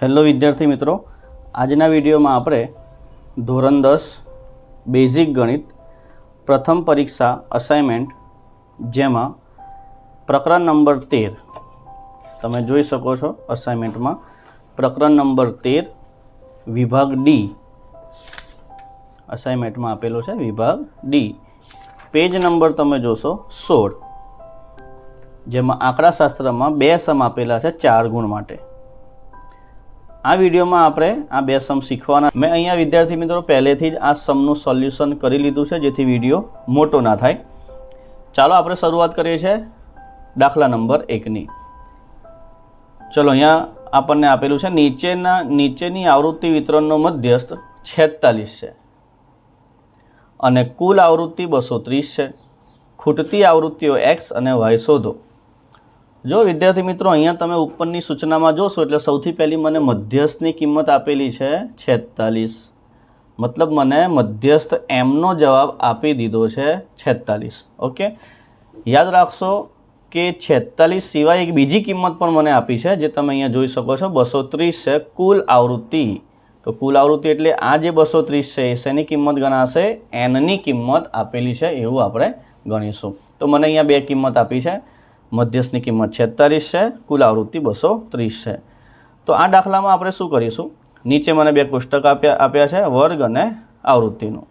Hello વિદ્યાર્થી મિત્રો, આજના વિડીયોમાં આપણે ધોરણ દસ, બેઝિક ગણિત, પ્રથમ પરીક્ષા અસાઇનમેન્ટ જેમાં પ્રકરણ નંબર તેર, તમે જોઈ શકો છો અસાઇનમેન્ટમાં પ્રકરણ નંબર તેર, વિભાગ ડી અસાઇનમેન્ટમાં આપેલો છે વિભાગ ડી પેજ નંબર તમે જોશો સોળ, જેમાં આંકડાશાસ્ત્રમાં બે સમ આપેલા છે ચાર ગુણ માટે. આ વિડીયોમાં આપણે આ બે સમ શીખવાના. મેં અહીંયા વિદ્યાર્થી મિત્રો પહેલેથી જ આ સમનું સોલ્યુશન કરી લીધું છે, જેથી વીડિયો મોટો ના થાય. ચાલો આપણે શરૂઆત કરીએ છીએ દાખલા નંબર એકની. ચલો, અહીંયા આપણને આપેલું છે, નીચેના, નીચેની આવૃત્તિ વિતરણનો મધ્યસ્થ છેતાલીસ છે. અને કુલ આવૃત્તિ બસો ત્રીસ છે. ખૂટતી આવૃત્તિઓ એક્સ અને વાય શોધો. જો વિદ્યાર્થી મિત્રો, અહીંયા તમે ઉપરની સૂચનામાં જોશો એટલે સૌથી પહેલી મને મધ્યસ્થની કિંમત આપેલી છે છેતાલીસ. મતલબ મને મધ્યસ્થ એમનો જવાબ આપી દીધો છે છેતાલીસ. ઓકે? યાદ રાખશો કે છેતાલીસ સિવાય એક બીજી કિંમત પણ મને આપી છે, જે તમે અહીંયા જોઈ શકો છો બસો ત્રીસ છે કુલ આવૃત્તિ. તો કુલ આવૃત્તિ એટલે આ જે બસો ત્રીસ છે શેની કિંમત ગણાશે? એનની કિંમત આપેલી છે, એવું આપણે ગણીશું. તો મને અહીંયા બે કિંમત આપી છે. મધ્યસ્થની કિંમત છેતાલીસ છે, કુલ આવૃત્તિ બસો ત્રીસ છે. તો આ દાખલામાં આપણે શું કરીશું? નીચે મને બે કોષ્ટક આપ્યા આપ્યા છે, વર્ગ અને આવૃત્તિનું.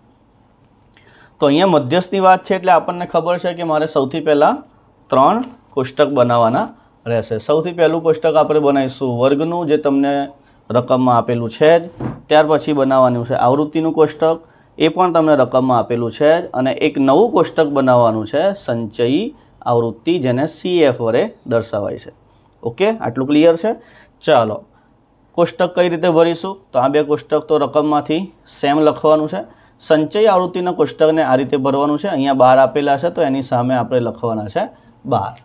તો અહીંયા મધ્યસ્થની વાત છે એટલે આપણને ખબર છે કે મારે સૌથી પહેલાં ત્રણ કોષ્ટક બનાવવાના રહેશે. સૌથી પહેલું કોષ્ટક આપણે બનાવીશું વર્ગનું, જે તમને રકમમાં આપેલું છે જ. ત્યાર પછી બનાવવાનું છે આવૃત્તિનું કોષ્ટક. એ પણ તમને રકમમાં આપેલું છે જ. અને એક નવું કોષ્ટક બનાવવાનું છે, સંચયી આવૃત્તિ જેને સીએફ વડે દર્શાવાય છે. ઓકે આટલું ક્લિયર છે? ચાલો. કોષ્ટક કઈ રીતે ભરીશું? તો આ બે કોષ્ટક તો રકમમાંથી સેમ લખવાનું છે. સંચય આવૃત્તિના કોષ્ટકને આ રીતે ભરવાનું છે. અહીંયા બહાર આપેલા છે, તો એની સામે આપણે લખવાના છે બાર.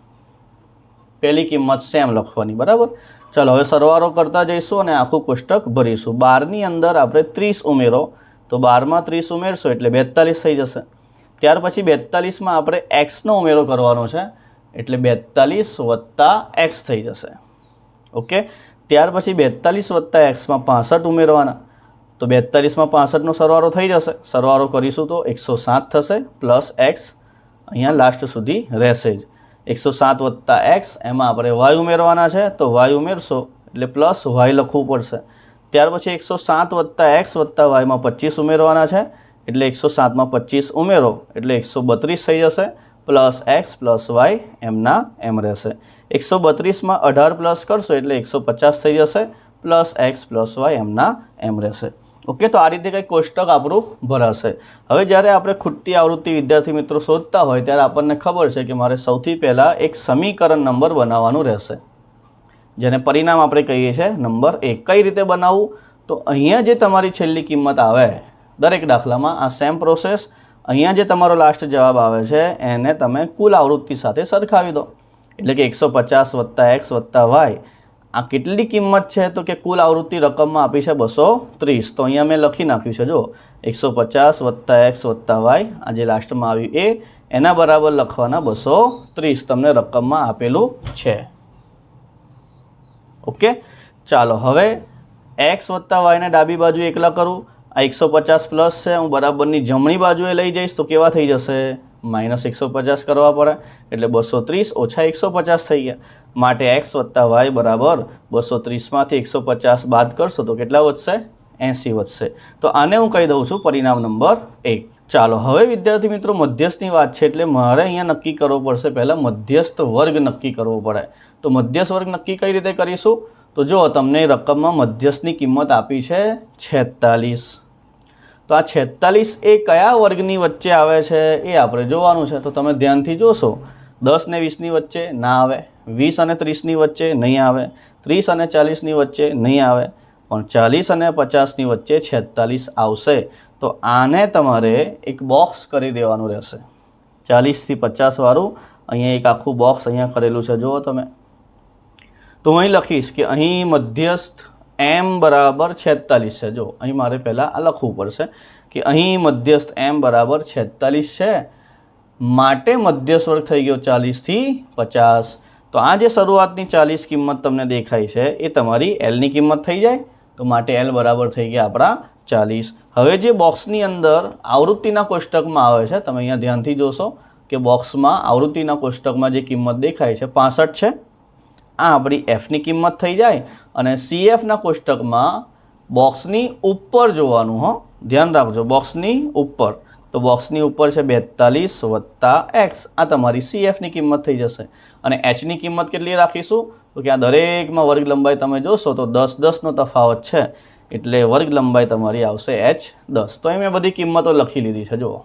પહેલી કિંમત સેમ લખવાની, બરાબર? ચાલો, હવે સરવારો કરતા જઈશું અને આખું કોષ્ટક ભરીશું. બારની અંદર આપણે ત્રીસ ઉમેરો. તો બારમાં ત્રીસ ઉમેરશો એટલે બેતાલીસ થઈ જશે. ત્યાર પછી બેતાલીસમાં આપણે એક્સનો ઉમેરો કરવાનો છે. એટલે બેતાલીસ વત્તા એક્સ થઈ જશે. ઓકે? ત્યાર પછી બેતાલીસ વત્તા એક્સમાં પાસઠ ઉમેરવાના. તો બેતાલીસમાં પાસઠનો સરવાળો થઈ જશે. સરવાળો કરીશું તો એકસો સાત થશે પ્લસ એક્સ અહીંયા લાસ્ટ સુધી રહેશે જ. એકસો સાત વત્તા એક્સ, એમાં આપણે વાય ઉમેરવાના છે. તો વાય ઉમેરશો એટલે પ્લસ વાય લખવું પડશે. ત્યાર પછી એકસો સાત વત્તા એક્સ વત્તા વાયમાં પચીસ ઉમેરવાના છે. એટલે એકસો સાતમાં પચીસ ઉમેરો, એટલે એકસો બત્રીસ થઈ જશે, પ્લસ એક્સ પ્લસ વાય એમના એમ રહેશે. એકસો બત્રીસમાં અઢાર પ્લસ કરશો એટલે એકસો પચાસ થઈ જશે, પ્લસ એક્સ પ્લસ વાય એમના એમ રહેશે. ઓકે, તો આ રીતે કંઈક કોષ્ટક આપણું ભરાશે. હવે જ્યારે આપણે ખુટ્ટી આવૃત્તિ વિદ્યાર્થી મિત્રો શોધતા હોય, ત્યારે આપણને ખબર છે કે મારે સૌથી પહેલાં એક સમીકરણ નંબર બનાવવાનું રહેશે. જેને પરિણામ આપણે કહીએ છીએ નંબર એક. કઈ રીતે બનાવવું? તો અહીંયા જે તમારી છેલ્લી કિંમત આવે દરેક દાખલામાં આ સેમ પ્રોસેસ અહીંયા જે તમારો લાસ્ટ જવાબ આવે છે, એને તમે કુલ આવૃત્તિ સાથે સરખાવી દો. એટલે કે એકસો પચાસ વત્તા એક્સ વત્તા વાય. આ કેટલી કિંમત છે તો કે કુલ આવૃત્તિ રકમમાં આપી છે બસો ત્રીસ. તો અહીંયા મેં લખી નાખ્યું છે જો એકસો પચાસ વત્તા એક્સ વત્તા વાય, આ જે લાસ્ટમાં આવ્યું એ, એના બરાબર લખવાના બસો ત્રીસ તમને રકમમાં આપેલું છે. ઓકે? ચાલો, હવે એક્સ વત્તા વાયને ડાબી બાજુ એકલા કરું. આ એકસો પચાસ પ્લસ છે, હું બરાબરની જમણી બાજુએ લઈ જઈશ, તો કેવા થઈ જશે? માઇનસ એકસો પચાસ કરવા પડે, એટલે બસો ત્રીસ ઓછા એકસો પચાસ થઈ ગયા. માટે એક્સ વત્તા વાય બરાબર બસો ત્રીસમાંથી એકસો પચાસ બાદ કરશો, તો કેટલા વધશે? એંસી વધશે. તો આને હું કહી દઉં છું પરિણામ નંબર એક. ચાલો, હવે વિદ્યાર્થી મિત્રો, મધ્યસ્થની વાત છે, એટલે મારે અહીંયા નક્કી કરવો પડશે. પહેલાં મધ્યસ્થ વર્ગ નક્કી કરવો પડે. તો મધ્યસ્થ વર્ગ નક્કી કઈ રીતે કરીશું? તો જો તમને રકમમાં મધ્યસ્થની કિંમત આપી છે છેતાલીસ. તો આ છેતાલીસ એ કયા વર્ગની વચ્ચે આવે છે એ આપણે જોવાનું છે. તો તમે ધ્યાનથી જોશો. દસ ને વીસની વચ્ચે ના આવે. વીસ અને ત્રીસની વચ્ચે નહીં આવે. ત્રીસ અને ચાલીસની વચ્ચે નહીં આવે. પણ ચાલીસ અને પચાસની વચ્ચે છેતાલીસ આવશે. તો આને તમારે એક બોક્સ કરી દેવાનું રહેશે. ચાલીસથી પચાસવાળું અહીંયા એક આખું બોક્સ અહીંયા કરેલું છે. જુઓ તમે. તો હું અહીં લખીશ કે અહીં મધ્યસ્થ એમ બરાબર છેતાલીસ છે. જો, અહીં મારે પહેલાં આ લખવું પડશે કે અહીં મધ્યસ્થ એમ બરાબર છેતાલીસ છે. માટે મધ્યસ્થ વર્ગ થઈ ગયો ચાલીસથી પચાસ. તો આ જે શરૂઆતની ચાલીસ કિંમત તમને દેખાય છે, એ તમારી એલની કિંમત થઈ જાય. તો માટે એલ બરાબર થઈ ગયા આપણા ચાલીસ. હવે જે બોક્સની અંદર આવૃત્તિના કોષ્ટકમાં આવે છે, તમે અહીંયા ધ્યાનથી જોશો કે બોક્સમાં આવૃત્તિના કોષ્ટકમાં જે કિંમત દેખાય છે, પાસઠ છે. આ આપણી એફની કિંમત થઈ જાય અને સીએફના કોષ્ટકમાં બોક્સની ઉપર જોવાનું, હો. ધ્યાન રાખજો બોક્સની ઉપર. તો બોક્સની ઉપર છે બેતાલીસ વત્તા એક્સ આ તમારી સીએફની કિંમત થઈ જશે. અને એચની કિંમત કેટલી રાખીશું? તો કે આ દરેકમાં વર્ગ લંબાઈ તમે જોશો તો દસ દસનો તફાવત છે. એટલે વર્ગ લંબાઈ તમારી આવશે એચ દસ. તો એ મેં બધી કિંમતો લખી લીધી છે, જુઓ.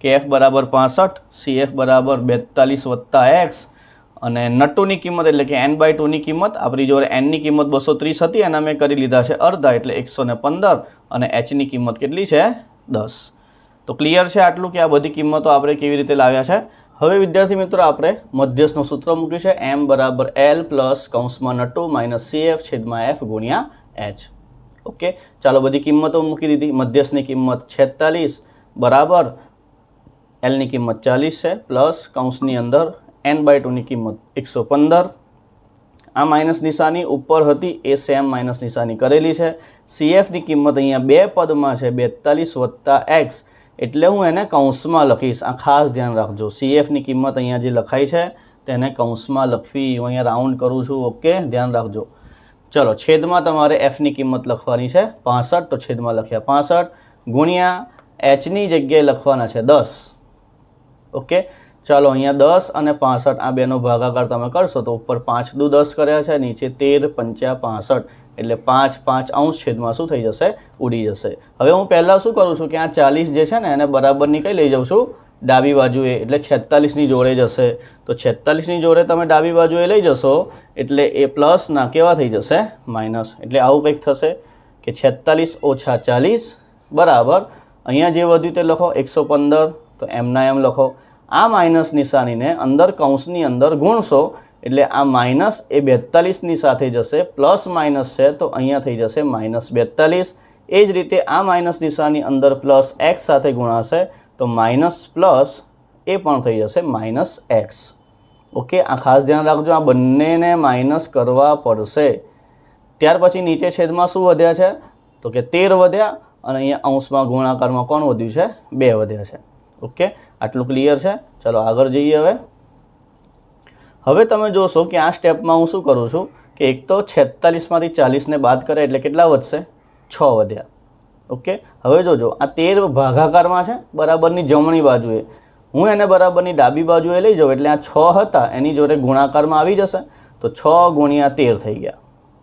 કે એફ બરાબર પાસઠ સી એફ બરાબર બેતાલીસ વત્તા એક્સ અને નટુની કિંમત એટલે કે એન બાય ટુની કિંમત, આપણી જોડે એનની કિંમત બસો ત્રીસ હતી, એના મેં કરી લીધા છે અડધા એટલે એકસો ને પંદર અને એચની કિંમત કેટલી છે? દસ. તો ક્લિયર છે આટલું કે આ બધી કિંમતો આપણે કેવી રીતે લાવ્યા છે? હવે વિદ્યાર્થી મિત્રો, આપણે મધ્યસ્થનું સૂત્ર મૂક્યું છે એમ બરાબર એલ પ્લસ કૌંસમાં નટુ માઇનસ સી એફ છેદમાં એફ ગુણ્યા એચ ઓકે ચાલો બધી કિંમતો મૂકી દીધી. મધ્યસ્થની કિંમત છેતાલીસ બરાબર એલની કિંમત ચાલીસ છે પ્લસ કૌંસની અંદર એન બાય ટુની કિંમત એકસો પંદર. આ માઇનસ નિશાની ઉપર હતી, એ સેમ માઇનસ નિશાની કરેલી છે. સીએફની કિંમત અહીંયા બે પદમાં છે, બેતાલીસ વત્તા એક્સ એટલે હું એને કૌંસમાં લખીશ. આ ખાસ ધ્યાન રાખજો. સીએફની કિંમત અહીંયા જે લખાઈ છે, તેને કૌંસમાં લખવી હું અહીંયા રાઉન્ડ કરું છું. ઓકે ધ્યાન રાખજો. ચલો, છેદમાં તમારે એફની કિંમત લખવાની છે. પાસઠ, તો છેદમાં લખ્યા પાસઠ ગુણ્યા એચની જગ્યાએ લખવાના છે દસ. ઓકે ચાલો અહીંયા દસ અને પાસઠ આ બેનો ભાગાકાર તમે કરશો તો ઉપર પાંચ દુ દસ કર્યા છે, નીચે તેર પંચા પાસઠ. એટલે પાંચ પાંચ અંશ છેદમાં શું થઈ જશે? ઉડી જશે. હવે હું પહેલાં શું કરું છું કે આ ચાલીસ જે છે ને એને બરાબરની કઈ લઈ જાઉં છું? ડાબી બાજુએ, એટલે છેતાલીસની જોડે જશે તો છેતાલીસની જોડે તમે ડાબી બાજુએ લઈ જશો, એટલે એ પ્લસના કેવા થઈ જશે? માઇનસ. એટલે આવું કંઈક થશે કે છેતાલીસ ઓછા ચાલીસ બરાબર. અહીંયા જે વધ્યું તે લખો એકસો પંદર, તો એમના એમ લખો. આ માઇનસ નિશાનીને અંદર કૌંસની અંદર ગુણશો, એટલે આ માઇનસ એ બેતાલીસની સાથે જશે, પ્લસ માઇનસ છે તો અહીંયા થઈ જશે માઇનસ બેતાલીસ. એ જ રીતે આ માઇનસ નિશાની અંદર પ્લસ એક્સ સાથે ગુણાશે, તો માઇનસ પ્લસ એ પણ થઈ જશે માઇનસ એક્સ. ઓકે, આ ખાસ ધ્યાન રાખજો, આ બંનેને માઇનસ કરવા પડશે. ત્યાર પછી નીચે છેદમાં શું વધ્યા છે? તો કે તેર વધ્યા, અને અહીંયા અંશમાં ગુણાકારમાં કોણ વધ્યું છે? બે વધ્યા છે. ઓકે આટલું ક્લિયર છે? ચલો આગળ જઈએ હવે. હવે તમે જોશો કે આ સ્ટેપમાં હું શું કરું છું કે એક તો છેતાલીસમાંથી ચાલીસને બાદ કરે એટલે કેટલા વધશે? છ વધ્યા. ઓકે? હવે જોજો, આ તેર ભાગાકારમાં છે, બરાબરની જમણી બાજુએ. હું એને બરાબરની ડાબી બાજુએ લઈ જાઉં એટલે આ છ હતા, એની જોડે ગુણાકારમાં આવી જશે. તો છ ગુણ્યા તેર થઈ ગયા.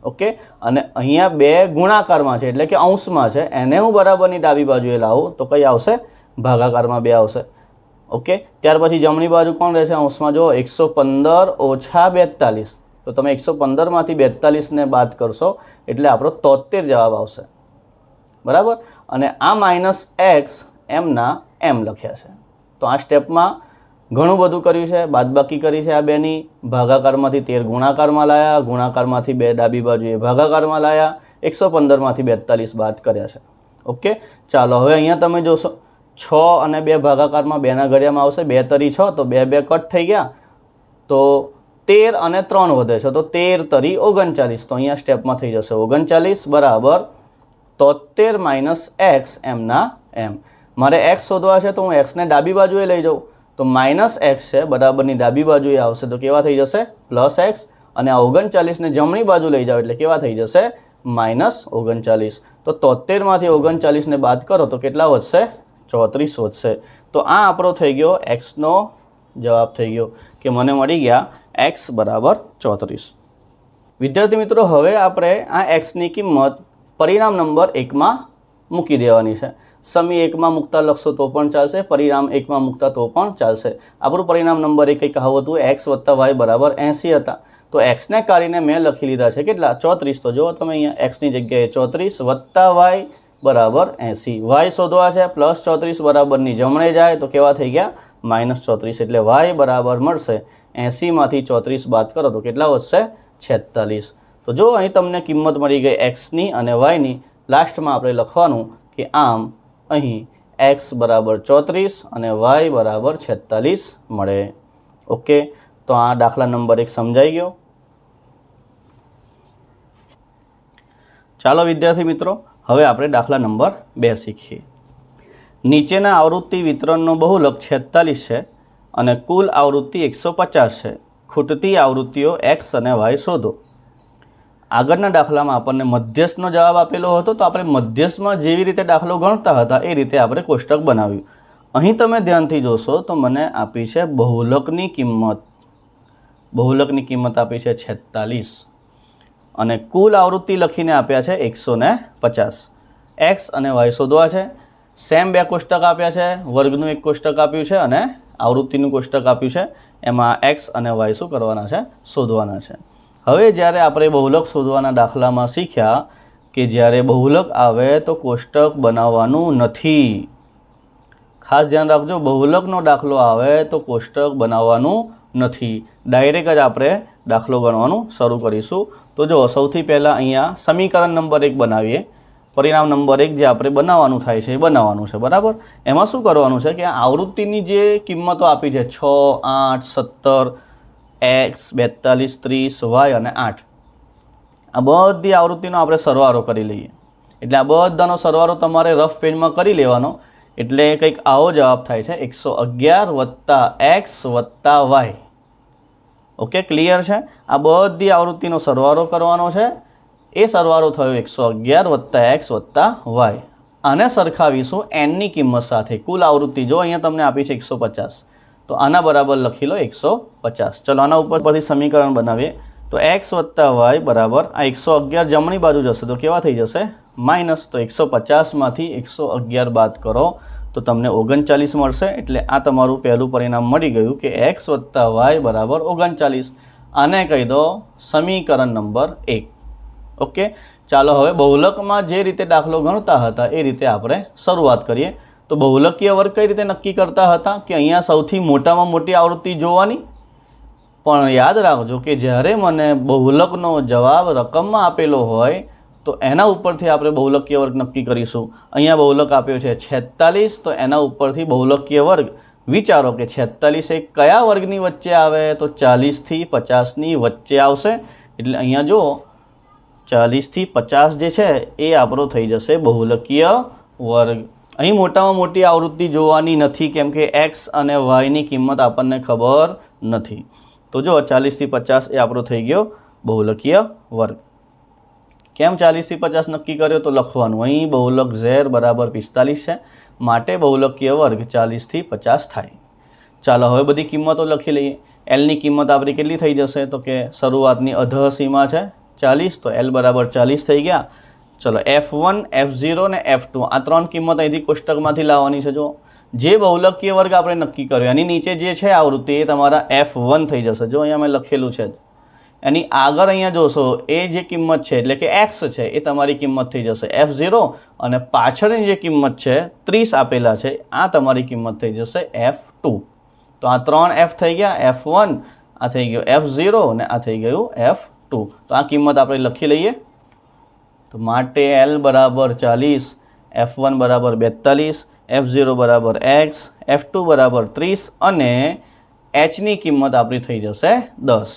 ઓકે? અને અહીંયા બે ગુણાકારમાં છે, એટલે કે અંશમાં છે. એને હું બરાબરની ડાબી બાજુએ લાવું, તો કઈ આવશે? ભાગાકારમાં બે આવશે. ઓકે? ત્યાર પછી જમણી બાજુ કોણ રહેશે? અંશમાં જો એકસો પંદર ઓછા બેતાલીસ. તો તમે એકસો પંદરમાંથી બેતાલીસને બાદ કરશો, એટલે આપણો તોતેર જવાબ આવશે. બરાબર? અને આ માઇનસ એક્સ એમના એમ લખ્યા છે. તો આ સ્ટેપમાં ઘણું બધું કર્યું છે. બાદબાકી કરી છે આ બેની. ભાગાકારમાંથી તેર ગુણાકારમાં લાયા. ગુણાકારમાંથી બે ડાબી બાજુએ ભાગાકારમાં લાયા. એકસો પંદરમાંથી બેતાલીસ બાદ કર્યા છે. ઓકે? ચાલો, હવે અહીંયા તમે જોશો. છ અને બે ભાગાકારમાં બેના ઘડિયામાં આવશે. બે તરી છ, તો બે બે કટ થઈ ગયા. તો તેર અને ત્રણ વધે છે. તો તેર તરી ઓગણચાલીસ. તો અહીંયા સ્ટેપમાં થઈ જશે ઓગણચાલીસ બરાબર તોતેર માઇનસ એક્સ એમના એમ. મારે એક્સ શોધવા છે તો હું એક્સને ડાબી બાજુએ લઈ જાઉં. તો માઇનસ એક્સ છે, બરાબરની ડાબી બાજુએ આવશે. તો કેવા થઈ જશે? Plus X. અને આ ઓગણચાલીસને જમણી બાજુ લઈ જાઓ એટલે કેવા થઈ જશે? માઇનસ ઓગણચાલીસ. તો તોતેરમાંથી ઓગણચાલીસને બાદ કરો તો કેટલા વધશે? ચોત્રીસ વધશે તો આ આપણો થઈ ગયો એક્સનો જવાબ થઈ ગયો કે મને મળી ગયા એક્સ બરાબર ચોત્રીસ. વિદ્યાર્થી મિત્રો, હવે આપણે આ એક્સની કિંમત પરિણામ નંબર એકમાં મૂકી દેવાની છે. સમી એકમાં મૂકતા લખશો તો પણ ચાલશે, પરિણામ એકમાં મૂકતા તો પણ ચાલશે. આપણું પરિણામ નંબર એક કંઈક આવું હતું એક્સ વત્તા વાય બરાબર એંસી હતા. તો એક્સને કાઢીને મેં લખી લીધા છે કેટલા? ચોત્રીસ. તો જુઓ તમે અહીંયા એક્સની જગ્યાએ ચોત્રીસ વત્તા વાય બરાબર એંસી. વાય શોધવા છે, પ્લસ ચોત્રીસ બરાબરની જમણે જાય તો કેવા થઈ ગયા? માઇનસ ચોત્રીસ એટલે વાય બરાબર મળશે. એંસીમાંથી ચોત્રીસ બાદ કરો તો કેટલા વધશે? છેતાલીસ. તો જો અહીં તમને કિંમત મળી ગઈ એક્સની અને વાયની, લાસ્ટમાં આપણે લખવાનું કે આમ અહીં એક્સ બરાબર ચોત્રીસ અને વાય બરાબર છેતાલીસ મળે. ઓકે, તો આ દાખલા નંબર એક સમજાઈ ગયો. ચાલો વિદ્યાર્થી મિત્રો હવે આપણે દાખલા નંબર બે શીખીએ. નીચેના આવૃત્તિ વિતરણનો બહુલક છેતાલીસ છે અને કુલ આવૃત્તિ એકસો પચાસ છે. ખૂટતી આવૃત્તિઓ એક્સ અને વાય શોધો. આગળના દાખલામાં આપણને મધ્યસ્થનો જવાબ આપેલો હતો, તો આપણે મધ્યસ્થમાં જેવી રીતે દાખલો ગણતા હતા, એ રીતે આપણે કોષ્ટક બનાવ્યું. અહીં તમે ધ્યાનથી જોશો, તો મને આપી છે બહુલકની કિંમત. બહુલકની કિંમત આપી છે છેતાલીસ. અને કુલ આવૃત્તિ લખીને આપ્યા છે એકસો ને પચાસ. એક્સ અને વાય શોધવા છે. સેમ બે કોષ્ટક આપ્યા છે, વર્ગનું એક કોષ્ટક આપ્યું છે અને આવૃત્તિનું કોષ્ટક આપ્યું છે. એમાં એક્સ અને વાય શું કરવાના છે? શોધવાના છે. હવે જ્યારે આપણે બહુલક શોધવાના દાખલામાં શીખ્યા કે જ્યારે બહુલક આવે તો કોષ્ટક બનાવવાનું નથી. ખાસ ધ્યાન રાખજો, બહુલકનો દાખલો આવે તો કોષ્ટક બનાવવાનું નથી. ડાયરેક્ટ જ આપણે દાખલો ગણવાનું શરૂ કરીશું. તો જો સૌથી પહેલાં અહીંયા સમીકરણ નંબર એક બનાવીએ. પરિણામ નંબર એક જે આપણે બનાવવાનું થાય છે એ બનાવવાનું છે, બરાબર? એમાં શું કરવાનું છે કે આવૃત્તિની જે કિંમતો આપી છે, છ, આઠ, સત્તર, એક્સ, બેતાલીસ, ત્રીસ, વાય અને આઠ. આ બધી આવૃત્તિનો આપણે સરવારો કરી લઈએ. એટલે આ બધાનો સરવારો તમારે રફ પેજમાં કરી લેવાનો. એટલે કંઈક આવો જવાબ થાય છે, એકસો અગિયાર વત્તા એક્સ વત્તા વાય. ઓકે ક્લિયર છે? આ બધી આવૃત્તિનો સરવાળો કરવાનો છે. એ સરવાળો થયો એકસો અગિયાર વત્તા એક્સ વત્તા વાય. આને સરખાવીશું એનની કિંમત સાથે. કુલ આવૃત્તિ જો અહીંયા તમને આપી છે એકસો પચાસ, તો આના બરાબર લખી લો એકસો પચાસ. ચલો, આના ઉપર પરથી સમીકરણ બનાવીએ. તો એક્સ વત્તા વાય બરાબર, આ એકસો અગિયાર જમણી બાજુ જશે, તો કેવા થઈ જશે? માઇનસ, તો એકસો પચાસમાંથી એકસો અગિયાર બાદ કરો. તો તમને ઓગણચાલીસ મળશે એટલે આ તમારું પહેલું પરિણામ મળી ગયું કે એક્સ વત્તા વાય બરાબર ઓગણચાલીસ. આને કહી દો સમીકરણ નંબર એક. ઓકે? ચાલો હવે બહુલકમાં જે રીતે દાખલો ગણતા હતા એ રીતે આપણે શરૂઆત કરીએ. તો બહુલકીય વર્ગ કઈ રીતે નક્કી કરતા હતા કે અહીંયા સૌથી મોટામાં મોટી આવૃત્તિ જોવાની? પણ યાદ રાખજો કે જ્યારે મને બહુલકનો જવાબ રકમમાં આપેલો હોય તો એના ઉપરથી આપણે બહુલકીય વર્ગ નક્કી કરીશું. અહીંયા બહુલક આપ્યો છે છેતાલીસ, તો એના ઉપરથી બહુલકીય વર્ગ. વિચારો કે છેતાલીસ એ કયા વર્ગની વચ્ચે આવે? તો ચાલીસથી પચાસની વચ્ચે આવશે. એટલે અહીંયા જો ચાલીસથી પચાસ જે છે એ આપણો થઈ જશે બહુલકીય વર્ગ. અહીં મોટામાં મોટી આવૃત્તિ જોવાની નથી, કેમ કે એક્સ અને વાયની કિંમત આપણને ખબર નથી. તો જો ચાલીસથી પચાસ એ આપણો થઈ ગયો બહુલકીય વર્ગ. કેમ ચાલીસથી પચાસ નક્કી કર્યો તો લખવાનું? અહીં બહુલક ઝેર બરાબર પિસ્તાલીસ છે. માટે બહુલકીય વર્ગ ચાલીસથી પચાસ થાય. ચાલો હવે બધી કિંમતો લખી લઈએ. એલની કિંમત આપણી કેટલી થઈ જશે? તો કે શરૂઆતની અધ સીમા છે ચાલીસ, તો એલ બરાબર ચાલીસ થઈ ગયા. ચલો એફ વન એફ ઝીરો ને એફ ટુ આ ત્રણ કિંમત અહીંથી કોષ્ટકમાંથી લાવવાની છે. જો જે બહુલકીય વર્ગ આપણે નક્કી કર્યો, એની નીચે જે છે આવૃત્તિ, એ તમારા એફ વન થઈ જશે. જો અહીંયા મેં લખેલું છે એની આગળ અહીંયા જોશો, એ જે કિંમત છે, એટલે કે એક્સ છે, એ તમારી કિંમત થઈ જશે. એફ ઝીરો અને પાછળની જે કિંમત છે, ત્રીસ આપેલા છે, આ તમારી કિંમત થઈ જશે એફ ટુ તો આ ત્રણ એફ થઈ ગયા એફ વન આ થઈ ગયો એફ ઝીરો અને આ થઈ ગયું એફ ટુ તો આ કિંમત આપણે લખી લઈએ. તો માટે એલ બરાબર ચાલીસ એફ વન બરાબર બેતાલીસ એફ ઝીરો બરાબર એક્સ એફ ટુ બરાબર ત્રીસ અને એચની કિંમત આપણી થઈ જશે દસ.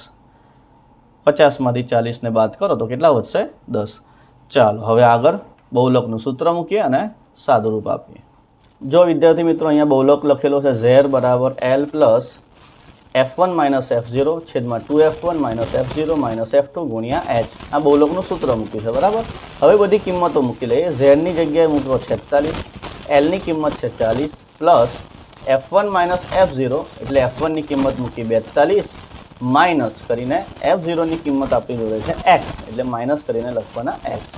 પચાસમાંથી ચાલીસને બાદ કરો તો કેટલા વધશે? દસ. ચાલો, હવે આગળ બહુલકનું સૂત્ર મૂકીએ અને સાદું રૂપ આપીએ. જો વિદ્યાર્થી મિત્રો અહીંયા બહુલક લખેલો છે, ઝેર બરાબર L plus F one minus F zero છેદમાં two F one minus F zero minus F two ગુણ્યા એચ. આ બહુલકનું સૂત્ર મૂક્યું છે, બરાબર? હવે બધી કિંમતો મૂકી લઈએ. ઝેડની જગ્યાએ મૂકો છેતાલીસ, એલની કિંમત છે ચાલીસ, plus F one minus F zero, એટલે એફ વનની કિંમત મૂકી બેતાલીસ માઇનસ કરીને એફ ઝીરોની કિંમત આપણી જોડે છે એક્સ એટલે માઇનસ કરીને લખવાના એક્સ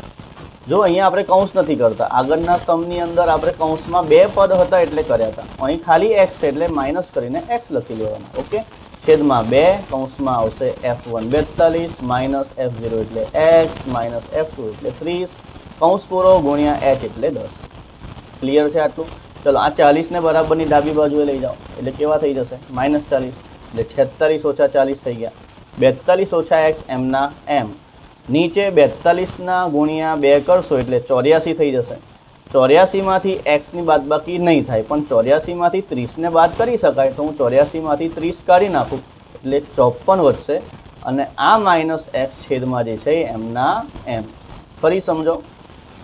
જો અહીંયા આપણે કૌંસ નથી કરતા, આગળના સમની અંદર આપણે કૌંસમાં બે પદ હતા એટલે કર્યા હતા. અહીં ખાલી એક્સ છે એટલે માઇનસ કરીને એક્સ લખી લેવાના, ઓકે? છેદમાં બે, કૌંસમાં આવશે એફ વન બેતાલીસ, માઇનસ એફ ઝીરો એટલે એક્સ માઇનસ એફ ટુ એટલે ત્રીસ. કૌંસ પૂરો ગુણ્યા એચ એટલે દસ. ક્લિયર છે આટલું? ચલો, આ ચાલીસને બરાબરની ડાબી બાજુએ લઈ જાઓ, એટલે કેવા થઈ જશે? માઇનસ ચાલીસ. એટલે છેતાલીસ ઓછા ચાલીસ થઈ ગયા. બેતાલીસ ઓછા એક્સ એમના એમ. નીચે બેતાલીસના ગુણ્યા બે કરશો એટલે ચોર્યાસી થઈ જશે. ચોર્યાસીમાંથી એક્સની બાદબાકી નહીં થાય, પણ ચોર્યાસીમાંથી ત્રીસને બાદ કરી શકાય તો હું ચોર્યાસીમાંથી ત્રીસ કાઢી નાખું, એટલે ચોપન વધશે અને આ માઇનસ એક્સ છેદમાં જે છે એમના એમ. ફરી સમજો,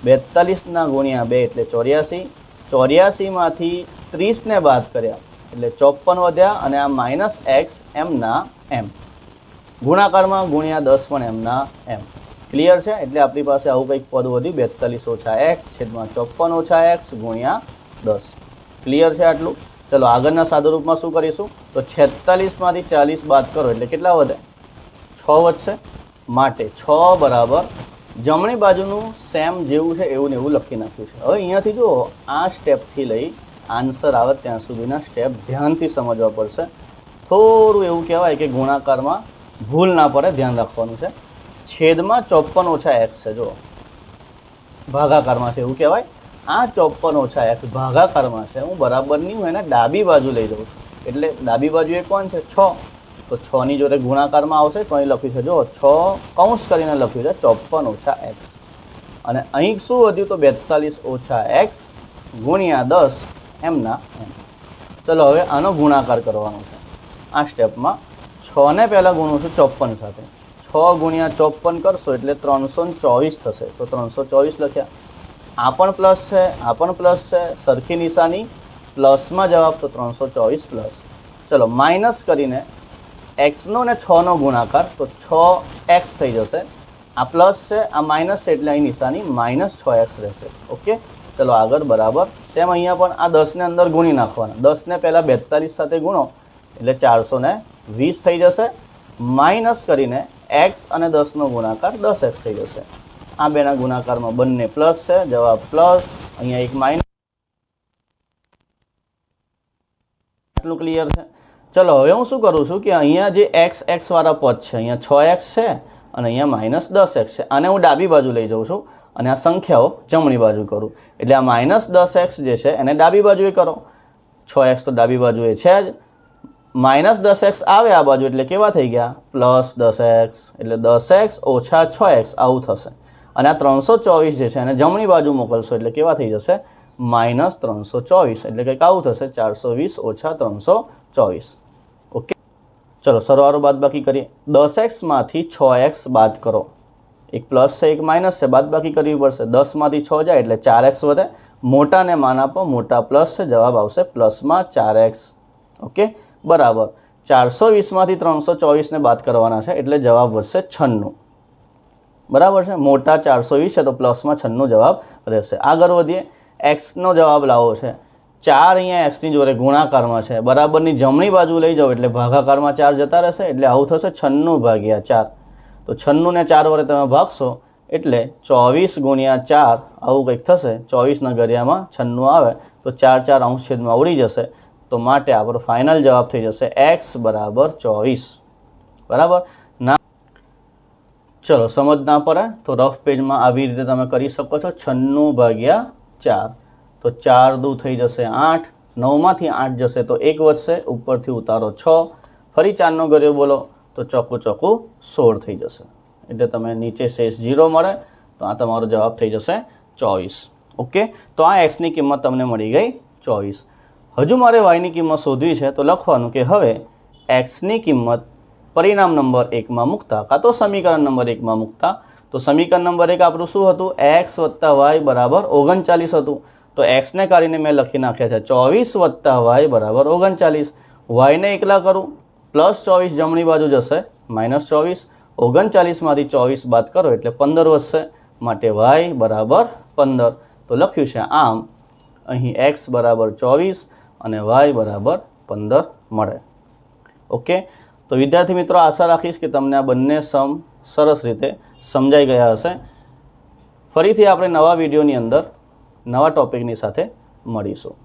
બેતાલીસના ગુણ્યા બે એટલે ચોર્યાસી. ચોર્યાસીમાંથી ત્રીસને બાદ કર્યા. એટલે ચોપન વધ્યા અને આ માઇનસ એક્સ એમના એમ. ગુણાકારમાં ગુણ્યા દસ પણ એમના એમ. ક્લિયર છે? એટલે આપણી પાસે આવું કંઈક પદ વધ્યું, બેતાલીસ ઓછા એક્સ છેદમાં ચોપન ઓછા એક્સ ગુણ્યા દસ. ક્લિયર છે આટલું? ચલો આગળના સાદુરૂપમાં શું કરીશું? તો છેતાલીસમાંથી ચાલીસ બાદ કરો, એટલે કેટલા વધે? છ વધશે. માટે છ બરાબર. જમણી બાજુનું સેમ જેવું છે, એવું ને એવું લખી નાખ્યું છે. હવે અહીંયાથી જુઓ, આ સ્ટેપથી લઈ આન્સર આવે ત્યાં સુધીના સ્ટેપ ધ્યાનથી સમજવા પડશે. થોડું એવું કહેવાય કે ગુણાકારમાં ભૂલ ના પડે, ધ્યાન રાખવાનું છે. છેદમાં ચોપન ઓછા એક્સ છે જો ભાગાકારમાં છે એવું કહેવાય. આ ચોપન ઓછા એક્સ ભાગાકારમાં છે. હું બરાબરની હું એને ડાબી બાજુ લઈ જાઉં છું. એટલે ડાબી બાજુ એ કોણ છે? છ. તો છની જોડે ગુણાકારમાં આવશે, તો અહીં લખ્યું છે જો છ કૌંસ કરીને લખ્યું છે ચોપન ઓછા એક્સ અને અહીં શું વધ્યું તો બેતાલીસ ઓછા એક્સ ગુણ્યા દસ એમના એમ. ચલો, હવે આનો ગુણાકાર કરવાનો છે. આ સ્ટેપમાં છને પહેલાં ગુણું છું ચોપન સાથે. છ ગુણ્યા ચોપન કરશો એટલે ત્રણસો ને ચોવીસ થશે. તો ત્રણસો ચોવીસ લખ્યા. આ પણ પ્લસ છે, આ પણ પ્લસ છે, સરખી નિશાની, પ્લસમાં જવાબ તો ત્રણસો ચોવીસ પ્લસ. ચલો, માઇનસ કરીને એક્સનો ને છનો ગુણાકાર, તો છ એક્સ થઈ જશે. આ પ્લસ છે, આ માઇનસ છે એટલે અહીં નિશાની માઇનસ છ એક્સ રહેશે. ઓકે? ચલો આગળ, બરાબર? સેમ અહીંયા પણ આ દસને અંદર ગુણી નાખવાના. દસને પહેલાં બેતાલીસ સાથે ગુણો, એટલે ચારસો ને વીસ થઈ જશે. માઇનસ કરીને એક્સ અને દસનો ગુણાકાર દસ એક્સ થઈ જશે. આ બેના ગુણાકારમાં બંને પ્લસ છે, જવાબ પ્લસ. અહીંયા એક માઇનસ. આટલું ક્લિયર છે. ચલો, હવે હું શું કરું છું કે અહીંયા જે એક્સ એક્સ વાળા પદ છે, અહીંયા છ એક્સ છે અને અહીંયા માઇનસ દસ એક્સ છે. આને હું ડાબી બાજુ લઈ જાઉં છું. અને આ સંખ્યાઓ જમણી બાજુ કરું. એટલે આ માઇનસ દસ એક્સ જે છે, એને ડાબી બાજુએ કરો. છ એક્સ તો ડાબી બાજુએ છે જ. માઇનસ દસ એક્સ આવે આ બાજુ, એટલે કેવા થઈ ગયા? પ્લસ દસ એક્સ એટલે દસ એક્સ ઓછા છ એક્સ આવું થશે. અને આ ત્રણસો ચોવીસ જે છે, એને જમણી બાજુ મોકલશો, એટલે કેવા થઈ જશે? માઇનસ ત્રણસો ચોવીસ, એટલે કંઈક આવું થશે, ચારસો વીસ ઓછા ત્રણસો ચોવીસ. ઓકે? ચલો સરવારો બાદ બાકી કરીએ. દસ એક્સમાંથી છ એક્સ બાદ કરો. એક પ્લસ છે, એક માઇનસ છે બાદ બાકી કરવી પડશે. દસમાંથી છ જાય એટલે ચાર એક્સ વધે. મોટાને માન આપો, મોટા પ્લસ છે, જવાબ આવશે પ્લસમાં ચાર એક્સ ઓકે બરાબર. ચારસો વીસમાંથી ત્રણસો ચોવીસને બાદ કરવાના છે એટલે જવાબ વધશે છન્નું. બરાબર છે? મોટા ચારસો વીસ છે તો પ્લસમાં છન્નું જવાબ રહેશે. આગળ વધીએ. એક્સનો જવાબ લાવો છે. ચાર અહીંયા એક્સની જોડે ગુણાકારમાં છે. બરાબરની જમણી બાજુ લઈ જાઓ એટલે ભાગાકારમાં ચાર જતા રહેશે એટલે આવું થશે છન્નું ભાગ્યા ચાર. તો છન્નું ને ચાર વડે તમે ભાગશો એટલે ચોવીસ ગુણ્યા ચાર, આવું કંઈક થશે. ચોવીસના ગરિયામાં છન્નું આવે તો ચાર ચાર અંશ છેદમાં ઉડી જશે. તો માટે આપણો ફાઇનલ જવાબ થઈ જશે એક્સ બરાબર ચોવીસ. બરાબર? ના. ચલો, સમજ ના પડે તો રફ પેજમાં આવી રીતે તમે કરી શકો છો. છન્નું ભાગ્યા ચાર. તો ચાર દૂ થઈ જશે આઠ. નવમાંથી આઠ જશે તો એક વધશે. ઉપરથી ઉતારો છ. ફરી ચારનો ગર્યો બોલો. તો ચોખ્ખું ચોખ્ખું સોળ થઈ જશે. એટલે તમે નીચે શેષ ઝીરો મળે, તો આ તમારો જવાબ થઈ જશે ચોવીસ. ઓકે? તો આ એક્સની કિંમત તમને મળી ગઈ ચોવીસ. હજુ મારે વાયની કિંમત શોધવી છે, તો લખવાનું કે હવે એક્સની કિંમત પરિણામ નંબર એકમાં મૂકતા કાં તો સમીકરણ નંબર એકમાં મૂકતા. તો સમીકરણ નંબર એક આપણું શું હતું? એક્સ વત્તા વાય બરાબર ઓગણચાલીસ હતું. તો એક્સને કાઢીને મેં લખી નાખ્યા છે ચોવીસ વત્તા વાય બરાબર ઓગણચાલીસ. વાયને એકલા કરું? પ્લસ ચોવીસ જમણી બાજુ જશે, માઇનસ ચોવીસ, ઓગણચાલીસમાંથી ચોવીસ બાદ કરો એટલે પંદર વધશે, માટે વાય બરાબર પંદર. તો લખ્યું છે આમ, અહીં એક્સ બરાબર ચોવીસ અને વાય બરાબર પંદર મળે. ઓકે તો વિદ્યાર્થી મિત્રો, આશા રાખીશ કે તમને આ બંને સમ સરસ રીતે સમજાઈ ગયા હશે. ફરીથી આપણે નવા વિડીયોની અંદર નવા ટોપિકની સાથે મળીશું.